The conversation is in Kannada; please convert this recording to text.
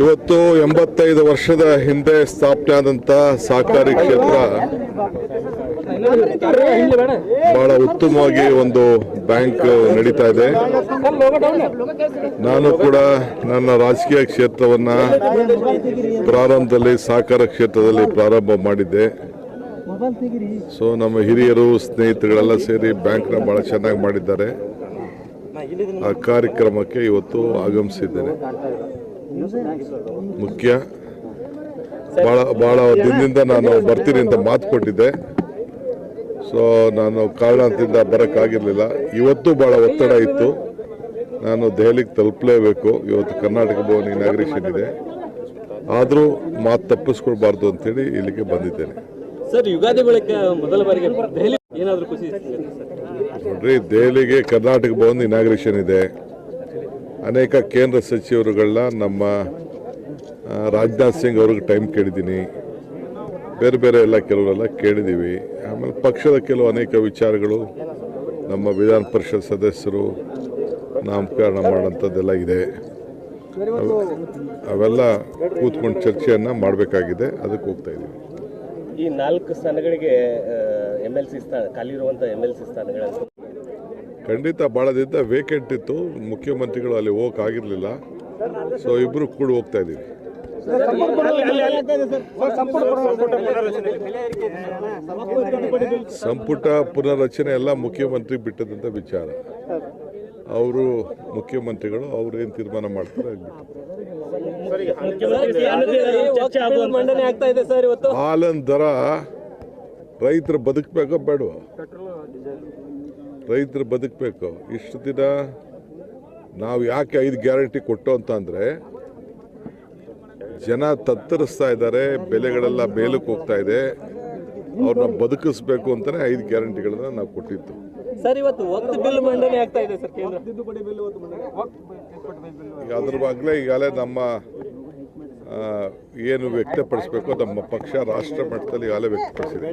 ಇವತ್ತು ಎಂಬತ್ತೈದು ವರ್ಷದ ಹಿಂದೆ ಸ್ಥಾಪನೆ ಆದಂತ ಸಹಕಾರಿ ಕ್ಷೇತ್ರ ಬಹಳ ಉತ್ತಮವಾಗಿ ಒಂದು ಬ್ಯಾಂಕ್ ನಡೀತಾ ಇದೆ. ನಾನು ಕೂಡ ನನ್ನ ರಾಜಕೀಯ ಕ್ಷೇತ್ರವನ್ನ ಪ್ರಾರಂಭದಲ್ಲಿ, ಸಹಕಾರ ಕ್ಷೇತ್ರದಲ್ಲಿ ಪ್ರಾರಂಭ ಮಾಡಿದ್ದೆ. ಸೊ ನಮ್ಮ ಹಿರಿಯರು, ಸ್ನೇಹಿತರುಗಳೆಲ್ಲ ಸೇರಿ ಬ್ಯಾಂಕ್ನ ಬಹಳ ಚೆನ್ನಾಗಿ ಮಾಡಿದ್ದಾರೆ. ಆ ಕಾರ್ಯಕ್ರಮಕ್ಕೆ ಇವತ್ತು ಆಗಮಿಸಿದ್ದೇನೆ. ಮುಖ್ಯ. ಬಹಳ ಬಹಳ ದಿನದಿಂದ ನಾನು ಬರ್ತೀನಿ ಅಂತ ಮಾತು ಕೊಟ್ಟಿದ್ದೆ. ಸೊ ನಾನು ಕಾರಣದಿಂದ ಬರೋಕ್ಕಾಗಿರಲಿಲ್ಲ. ಇವತ್ತು ಬಹಳ ಒತ್ತಡ ಇತ್ತು. ನಾನು ದೆಹಲಿಗೆ ತಲುಪಲೇಬೇಕು. ಇವತ್ತು ಕರ್ನಾಟಕ ಭವನಿಗೆ ಇನಾಗ್ರೇಷನ್ ಇದೆ ಆದರೂ ಮಾತು ತಪ್ಪಿಸ್ಕೊಳ್ಬಾರ್ದು ಅಂತೇಳಿ ಇಲ್ಲಿಗೆ ಬಂದಿದ್ದೇನೆ. ಸರ್ ಯುಗಾದಿ ಬಳಿಕ ಮೊದಲ ಬಾರಿಗೆ ದೆಹಲಿ ಏನಾದರೂ ಖುಷಿ ನೋಡ್ರಿ, ದೆಹಲಿಗೆ ಕರ್ನಾಟಕ ಭವನ್ ಇನಾಗ್ರೇಷನ್ ಇದೆ. ಅನೇಕ ಕೇಂದ್ರ ಸಚಿವರುಗಳನ್ನ ನಮ್ಮ ರಾಜನಾಥ್ ಸಿಂಗ್ ಅವ್ರಿಗೆ ಟೈಮ್ ಕೇಳಿದ್ದೀನಿ. ಬೇರೆ ಬೇರೆ ಎಲ್ಲ ಕೆಲವರೆಲ್ಲ ಕೇಳಿದ್ದೀವಿ. ಆಮೇಲೆ ಪಕ್ಷದ ಕೆಲವು ಅನೇಕ ವಿಚಾರಗಳು ನಮ್ಮ ವಿಧಾನ ಪರಿಷತ್ ಸದಸ್ಯರು ನಾಮಕರಣ ಮಾಡೋಂಥದ್ದೆಲ್ಲ ಇದೆ. ಅವ್- ಅವೆಲ್ಲ ಕೂತ್ಕೊಂಡು ಚರ್ಚೆಯನ್ನು ಮಾಡಬೇಕಾಗಿದೆ. ಅದಕ್ಕೆ ಹೋಗ್ತಾ ಇದ್ದೀವಿ. ಈ ನಾಲ್ಕು ಸ್ಥಾನಗಳಿಗೆ ಎಂ ಎಲ್ ಸಿ ಸ್ಥಾನ ಎಂ ಎಲ್ ಸಿ ಖಂಡಿತ ಭಾಳ ದಿನ ವೇಕೆಂಟ್ ಇತ್ತು. ಮುಖ್ಯಮಂತ್ರಿಗಳು ಅಲ್ಲಿ ಹೋಗಕ್ ಆಗಿರಲಿಲ್ಲ. ಸೊ ಇಬ್ಬರು ಕೂಡ ಹೋಗ್ತಾ ಇದ್ದೀವಿ. ಸಂಪುಟ ಪುನರ್ರಚನೆ ಎಲ್ಲ ಮುಖ್ಯಮಂತ್ರಿ ಬಿಟ್ಟದಂತ ವಿಚಾರ. ಅವರು ಮುಖ್ಯಮಂತ್ರಿಗಳು ಅವ್ರು ಏನು ತೀರ್ಮಾನ ಮಾಡ್ತಾರೆ ಹಾಲನ್ ಮಂಡನೆ ಆಗ್ತಾ ಇದೆ ಸರ್ ಇವತ್ತು. ಹಾಲಿನ ದರ ರೈತರು ಬದುಕಬೇಕೋ ಬೇಡವ? ರೈತರು ಬದುಕಬೇಕು. ಇಷ್ಟು ದಿನ ನಾವು ಯಾಕೆ ಐದು ಗ್ಯಾರಂಟಿ ಕೊಟ್ಟು ಅಂತಂದರೆ ಜನ ತತ್ತರಿಸ್ತಾ ಇದ್ದಾರೆ ಬೆಲೆಗಳೆಲ್ಲ ಮೇಲಕ್ಕೆ ಹೋಗ್ತಾ ಇದೆ. ಅವ್ರನ್ನ ಬದುಕಿಸ್ಬೇಕು ಅಂತಲೇ ಐದು ಗ್ಯಾರಂಟಿಗಳನ್ನ ನಾವು ಕೊಟ್ಟಿದ್ದು. ಸರ್ ಇವತ್ತು ಒತ್ತು ಬಿಲ್ ಮಂಡನೆ ಆಗ್ತಾ ಇದೆ ಸರ್ ಕೇಂದ್ರ. ಈಗ ಅದ್ರ ಬಗ್ಗೆ ಈಗಾಗಲೇ ನಮ್ಮ ಏನು ವ್ಯಕ್ತಪಡಿಸಬೇಕು ನಮ್ಮ ಪಕ್ಷ ರಾಷ್ಟ್ರ ಮಟ್ಟದಲ್ಲಿ ಈಗಾಗಲೇ ವ್ಯಕ್ತಪಡಿಸಿದೆ.